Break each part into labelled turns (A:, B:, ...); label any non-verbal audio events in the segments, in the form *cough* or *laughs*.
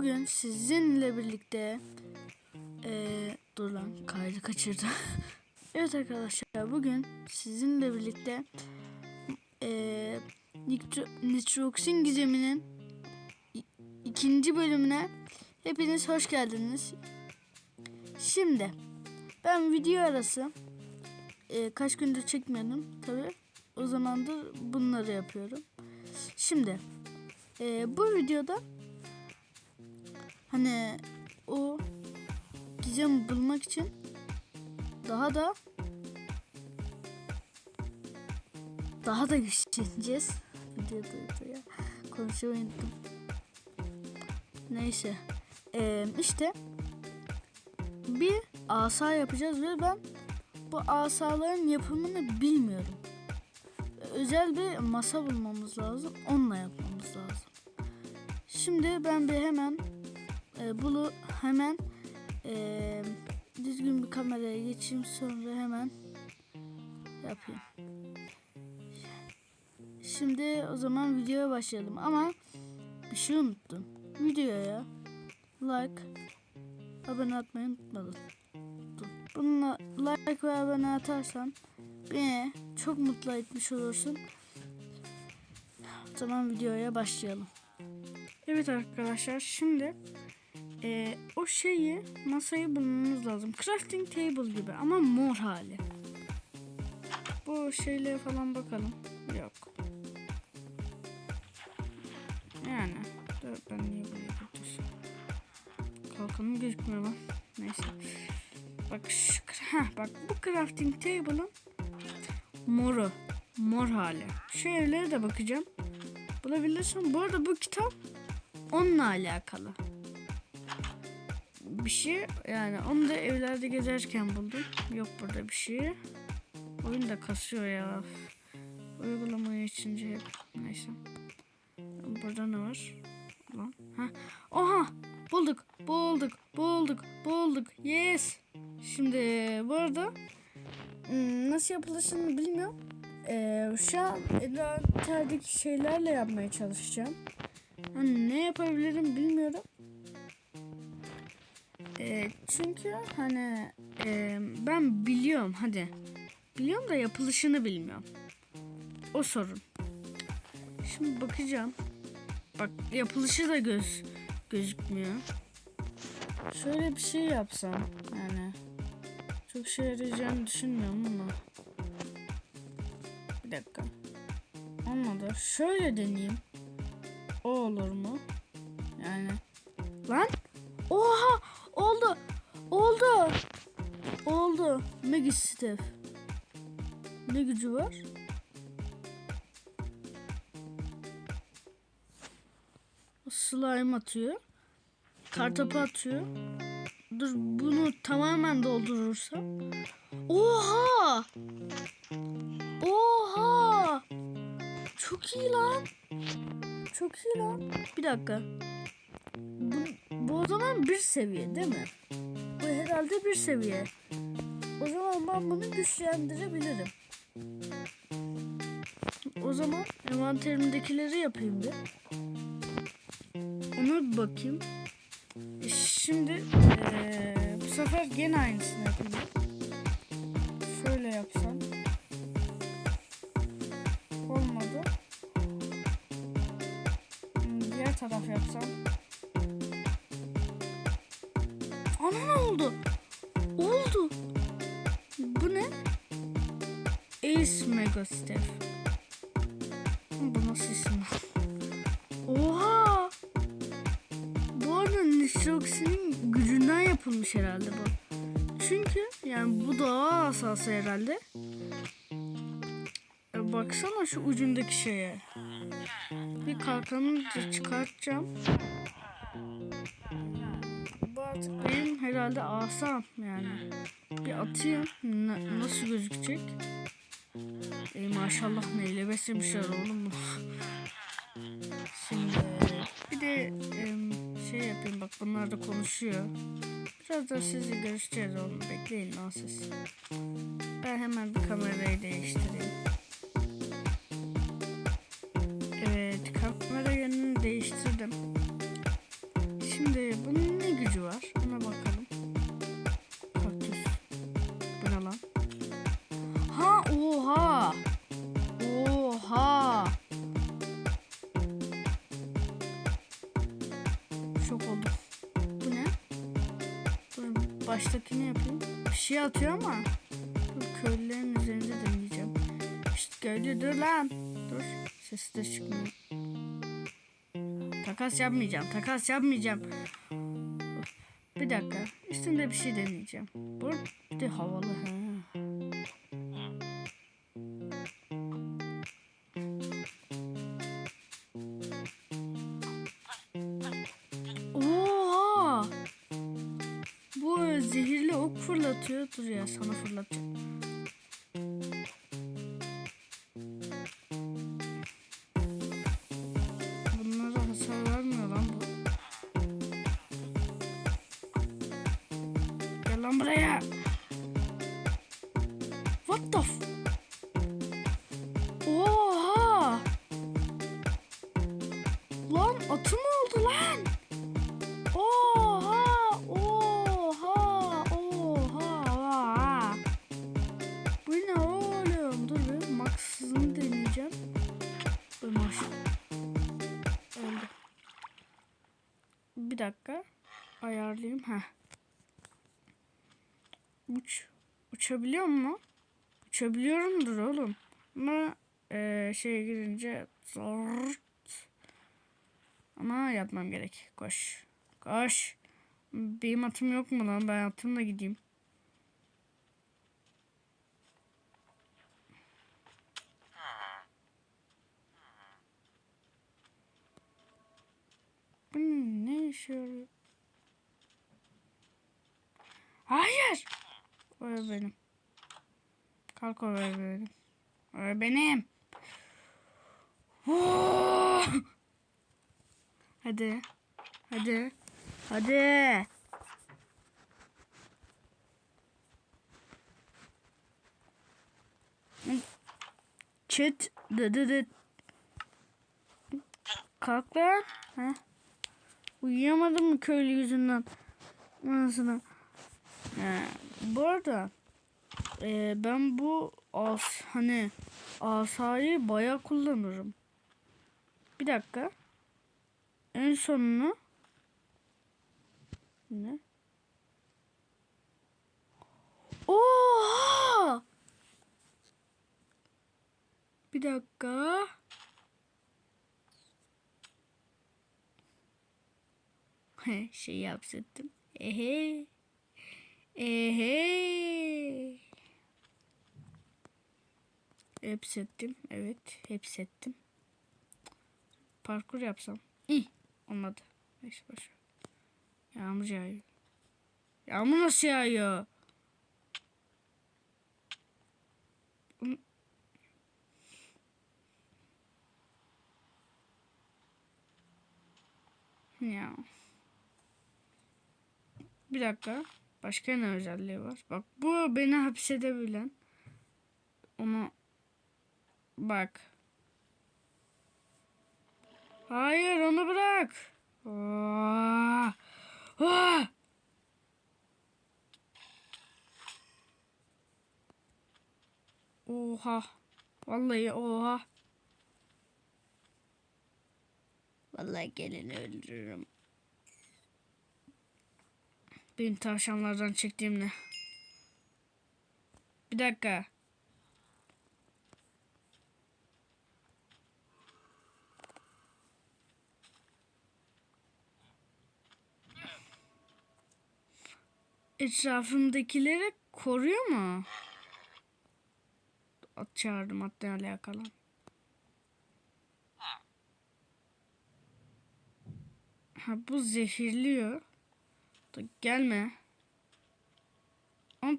A: bugün sizinle birlikte eee dur lan kaydı kaçırdı. *laughs* evet arkadaşlar bugün sizinle birlikte Nitro, Nitroxin gizeminin ikinci bölümüne hepiniz hoş geldiniz. Şimdi ben video arası eee, kaç gündür çekmiyordum tabi. O zamandır bunları yapıyorum. Şimdi eee, bu videoda hani o gizemi bulmak için daha da daha da güçleneceğiz. *laughs* Videoda ya konuşamayı unuttum. Neyse. Ee, işte bir asa yapacağız ve ben bu asaların yapımını bilmiyorum. Özel bir masa bulmamız lazım. Onunla yapmamız lazım. Şimdi ben bir hemen e, bunu hemen e, düzgün bir kameraya geçeyim sonra hemen yapayım. Şimdi o zaman videoya başlayalım ama bir şey unuttum. Videoya like abone atmayı unutmadın. Dur. Bununla like ve abone atarsan beni çok mutlu etmiş olursun. O zaman videoya başlayalım. Evet arkadaşlar şimdi e, o şeyi masayı bulmamız lazım. Crafting table gibi ama mor hali. Bu şeylere falan bakalım. Yok. Yani. Dur ben niye buraya götürsün? Kalkanım gözükmüyor lan. Neyse. Bak şu, heh, bak bu crafting table'ın moru. Mor hali. Şu evlere de bakacağım. Bulabilirsem. Bu arada bu kitap onunla alakalı. Bir şey yani onu da evlerde gezerken buldum. Yok burada bir şey. Oyun da kasıyor ya. Uygulamayı içince hep. Neyse. Burada ne var? Lan. Ha. Oha! Bulduk, bulduk, bulduk, bulduk. Yes. Şimdi bu arada hmm, nasıl yapılışını bilmiyorum. Ee, şu an envanterdeki şeylerle yapmaya çalışacağım. Hani ne yapabilirim bilmiyorum. Ee, çünkü hani e, ben biliyorum hadi. Biliyorum da yapılışını bilmiyorum. O sorun. Şimdi bakacağım. Bak yapılışı da göz gözükmüyor. Şöyle bir şey yapsam yani çok şey yarayacağını düşünmüyorum ama. Bir dakika. Olmadı. Şöyle deneyeyim. O olur mu? Yani. Lan. Oha! Oldu. Oldu. Mega Steph. Ne gücü var? Slime atıyor. Kartopu atıyor. Dur bunu tamamen doldurursam. Oha! Oha! Çok iyi lan. Çok iyi lan. Bir dakika. Bu, bu o zaman bir seviye değil mi? Herhalde bir seviye. O zaman ben bunu güçlendirebilirim. O zaman envanterimdekileri yapayım bir. Ona bir bakayım. E, Şimdi eee, bu sefer gene aynısını yapayım. Şöyle yapsam. Olmadı. Hmm, Diğer taraf yapsam. Ana ne oldu? Oldu. Bu ne? Ace Mega Step. Bu nasıl isim? Oha! Bu arada Nitroxin'in gücünden yapılmış herhalde bu. Çünkü yani bu daha asası herhalde. E, baksana şu ucundaki şeye. Bir kalkanı çıkartacağım. Bu artık benim herhalde asam yani. Bir atayım. Na- nasıl gözükecek? E, maşallah neyle beslemişler oğlum. Şimdi bir de şey yapayım bak bunlar da konuşuyor. Biraz da sizi görüşeceğiz oğlum bekleyin lan siz. Ben hemen bir kamerayı değiştireyim. Baştakini yapayım. Bir şey atıyor ama. Dur köylülerin üzerinde deneyeceğim. İşte köylü dur lan. Dur. Sesi de çıkmıyor. Takas yapmayacağım. Takas yapmayacağım. Bir dakika. Üstünde bir şey deneyeceğim. Bu de havalı. Ha. Lan buraya. What the f... Oha! Lan atı mı oldu lan? Oha! Oha! Oha! Oha! Bu ne oğlum? Dur bir maksızını deneyeceğim. Dur maşallah. Öldü. Bir dakika. Ayarlayayım. Heh. Uç. Uçabiliyor mu? Uçabiliyorumdur oğlum. Ama eee şeye girince zor. Ama yapmam gerek. Koş. Koş. Benim atım yok mu lan? Ben atımla gideyim. Ne işe yarıyor? Hayır. O benim. Kalk o benim. O benim. Hadi. Hadi. Hadi. Çıt. Dı dı dı. Kalk lan. Ha? Uyuyamadım mı köylü yüzünden? Anasını. Ee, bu arada e, ben bu as hani asayı baya kullanırım. Bir dakika. En sonunu ne? Oha! Bir dakika. *laughs* Şey yapsattım. Ehe. Ehe. Hepsettim. Evet. Hepsettim. Parkur yapsam. İyi. Olmadı. Neyse boş. Yağmur yağıyor. Yağmur nasıl yağıyor? Ya. Bir dakika. Başka ne özelliği var? Bak bu beni hapsedebilen. Onu bak. Hayır onu bırak. Aa! Aa! Oha. Vallahi oha. Vallahi geleni öldürürüm. Benim tavşanlardan çektiğim ne? Bir dakika. Etrafımdakileri koruyor mu? At çağırdım atla alakalı. Ha bu zehirliyor. Dur, gelme. Am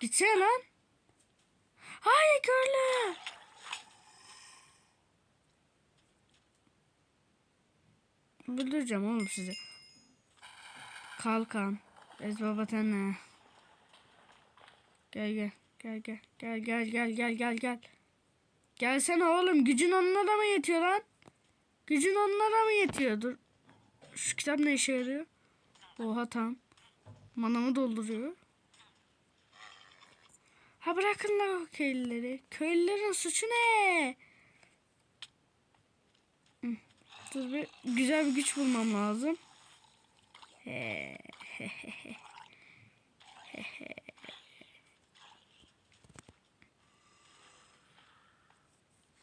A: Gitsene lan. Hayır körlü. Öldüreceğim oğlum sizi. Kalkan. Ezbaba tane. Gel gel. Gel gel. Gel gel gel gel gel gel. Gelsene oğlum. Gücün onlara mı yetiyor lan? Gücün onlara mı yetiyor? Dur. Şu kitap ne işe yarıyor? Oha tamam. Manamı dolduruyor. Ha bırakın la o köylüleri. Köylülerin suçu ne? Dur bir güzel bir güç bulmam lazım.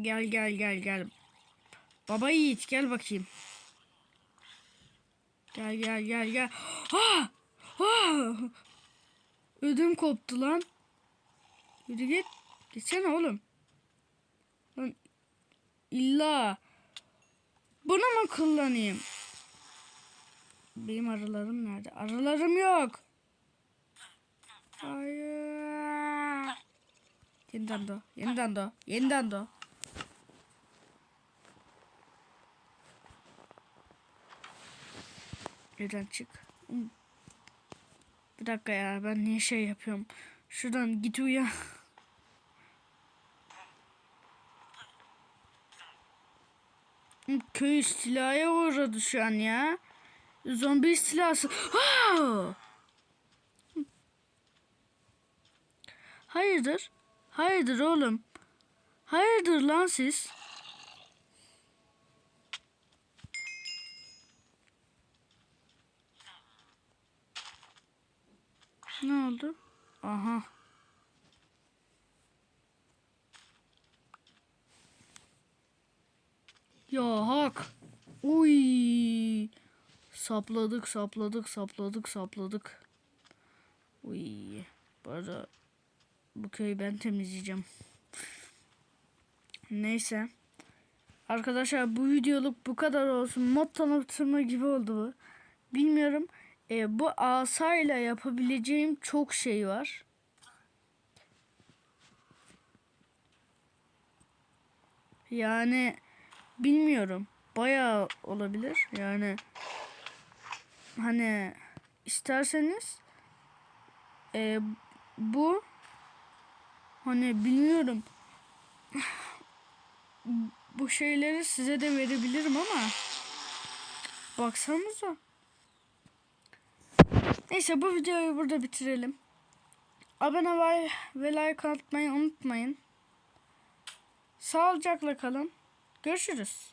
A: Gel gel gel gel. Baba yiğit gel bakayım. Gel gel gel gel. Ah! Ah! Ödüm koptu lan. Yürü git. Gitsene oğlum. Lan illa bunu mu kullanayım? Benim arılarım nerede? Arılarım yok. Hayır. Yeniden do. Yeniden do. Yeniden do. Evden çık. Bir dakika ya ben niye şey yapıyorum? Şuradan git uya. *laughs* Köy istilaya uğradı şu an ya. Zombi istilası. *gasps* Hayırdır? Hayırdır oğlum? Hayırdır lan siz? Ne oldu? Aha. Ya hak. Uy. Sapladık, sapladık, sapladık, sapladık. Uy. Bu arada bu köyü ben temizleyeceğim. Neyse. Arkadaşlar bu videoluk bu kadar olsun. Mod tanıtımı gibi oldu bu. Bilmiyorum. E, bu asayla yapabileceğim çok şey var. Yani bilmiyorum. Bayağı olabilir. Yani hani isterseniz e, bu hani bilmiyorum bu şeyleri size de verebilirim ama baksanıza. Neyse bu videoyu burada bitirelim. Abone ve, ve like atmayı unutmayın. Sağlıcakla kalın. Görüşürüz.